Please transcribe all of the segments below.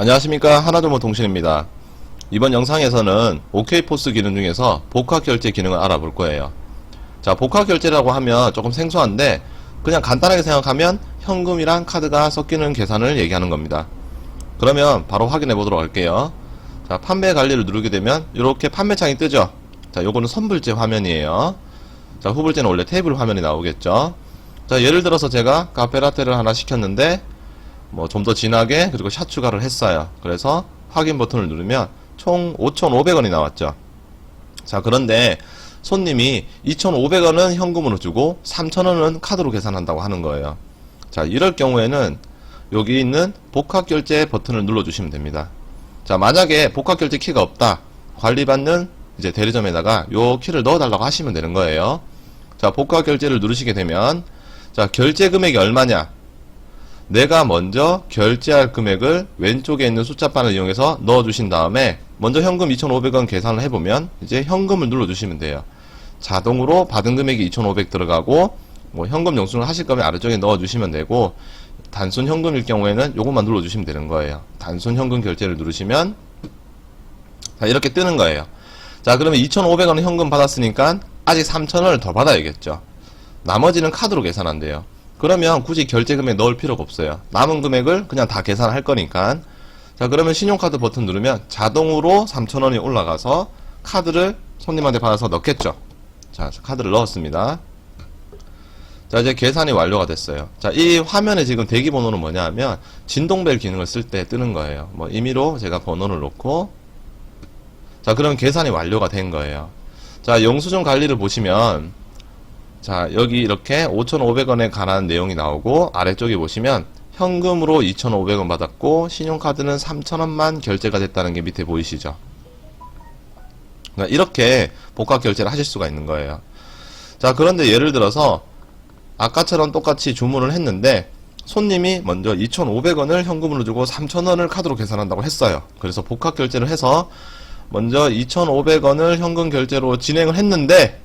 안녕하십니까 하나조모통신입니다. 이번 영상에서는 OK포스 기능 중에서 복합결제 기능을 알아볼 거예요. 자 복합결제라고 하면 조금 생소한데 그냥 간단하게 생각하면 현금이랑 카드가 섞이는 계산을 얘기하는 겁니다. 그러면 바로 확인해 보도록 할게요. 자 판매 관리를 누르게 되면 이렇게 판매창이 뜨죠. 자 요거는 선불제 화면이에요. 자 후불제는 원래 테이블 화면이 나오겠죠. 자 예를 들어서 제가 카페라테를 하나 시켰는데 뭐 좀 더 진하게 그리고 샷 추가를 했어요. 그래서 확인 버튼을 누르면 총 5,500원이 나왔죠. 자, 그런데 손님이 2,500원은 현금으로 주고 3,000원은 카드로 계산한다고 하는 거예요. 자, 이럴 경우에는 여기 있는 복합 결제 버튼을 눌러 주시면 됩니다. 자, 만약에 복합 결제 키가 없다. 관리받는 이제 대리점에다가 요 키를 넣어 달라고 하시면 되는 거예요. 자, 복합 결제를 누르시게 되면 자, 결제 금액이 얼마냐? 내가 먼저 결제할 금액을 왼쪽에 있는 숫자판을 이용해서 넣어주신 다음에 먼저 현금 2,500원 계산을 해보면 이제 현금을 눌러주시면 돼요. 자동으로 받은 금액이 2,500 들어가고 뭐 현금 영수증을 하실 거면 아래쪽에 넣어주시면 되고 단순 현금일 경우에는 요것만 눌러주시면 되는 거예요. 단순 현금 결제를 누르시면 자 이렇게 뜨는 거예요. 자 그러면 2,500원은 현금 받았으니까 아직 3,000원을 더 받아야겠죠. 나머지는 카드로 계산한대요. 그러면 굳이 결제 금액 넣을 필요가 없어요. 남은 금액을 그냥 다 계산할 거니까. 자, 그러면 신용카드 버튼 누르면 자동으로 3,000원이 올라가서 카드를 손님한테 받아서 넣겠죠. 자, 카드를 넣었습니다. 자, 이제 계산이 완료가 됐어요. 자, 이 화면에 지금 대기 번호는 뭐냐 하면 진동벨 기능을 쓸 때 뜨는 거예요. 뭐 임의로 제가 번호를 놓고 자, 그럼 계산이 완료가 된 거예요. 자, 영수증 관리를 보시면 자, 여기 이렇게 5,500원에 관한 내용이 나오고 아래쪽에 보시면 현금으로 2,500원 받았고 신용카드는 3,000원만 결제가 됐다는 게 밑에 보이시죠? 그러니까 이렇게 복합 결제를 하실 수가 있는 거예요. 자, 그런데 예를 들어서 아까처럼 똑같이 주문을 했는데 손님이 먼저 2,500원을 현금으로 주고 3,000원을 카드로 계산한다고 했어요. 그래서 복합 결제를 해서 먼저 2,500원을 현금 결제로 진행을 했는데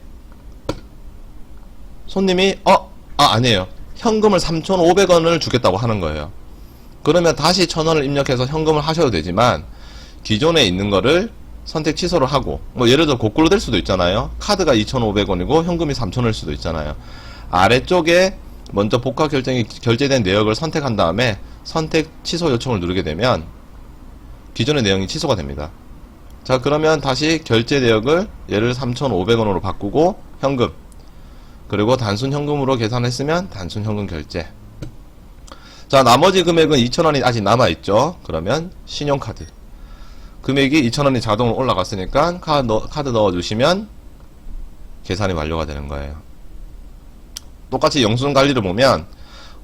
손님이 어? 아 아니에요. 현금을 3,500원을 주겠다고 하는 거예요. 그러면 다시 1,000원을 입력해서 현금을 하셔도 되지만 기존에 있는 거를 선택 취소를 하고 뭐 예를 들어 거꾸로 될 수도 있잖아요. 카드가 2,500원이고 현금이 3,000원일 수도 있잖아요. 아래쪽에 먼저 복합 결정이 결제된 내역을 선택한 다음에 선택 취소 요청을 누르게 되면 기존의 내용이 취소가 됩니다. 자 그러면 다시 결제 내역을 예를 3,500원으로 바꾸고 현금 그리고 단순 현금으로 계산했으면 단순 현금 결제. 자, 나머지 금액은 2,000원이 아직 남아있죠. 그러면 신용카드. 금액이 2,000원이 자동으로 올라갔으니까 카드, 넣, 카드 넣어주시면 계산이 완료가 되는 거예요. 똑같이 영수증 관리를 보면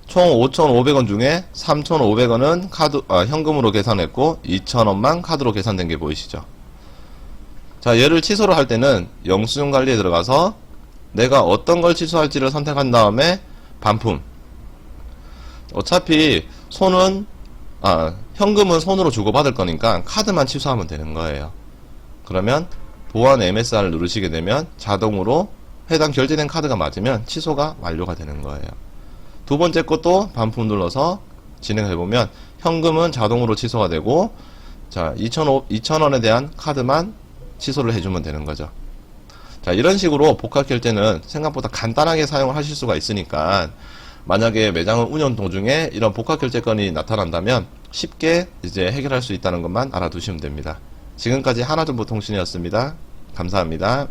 총 5,500원 중에 3,500원은 카드, 아, 현금으로 계산했고 2,000원만 카드로 계산된 게 보이시죠? 자, 얘를 취소를 할 때는 영수증 관리에 들어가서 내가 어떤 걸 취소할지를 선택한 다음에 반품. 어차피 손은 아 현금은 손으로 주고받을 거니까 카드만 취소하면 되는 거예요. 그러면 보안 MSR을 누르시게 되면 자동으로 해당 결제된 카드가 맞으면 취소가 완료가 되는 거예요. 두 번째 것도 반품 눌러서 진행해 보면 현금은 자동으로 취소가 되고 자 2,000원에 대한 카드만 취소를 해주면 되는 거죠. 자, 이런 식으로 복합 결제는 생각보다 간단하게 사용을 하실 수가 있으니까 만약에 매장을 운영 도중에 이런 복합 결제 건이 나타난다면 쉽게 이제 해결할 수 있다는 것만 알아두시면 됩니다. 지금까지 하나정보통신이었습니다. 감사합니다.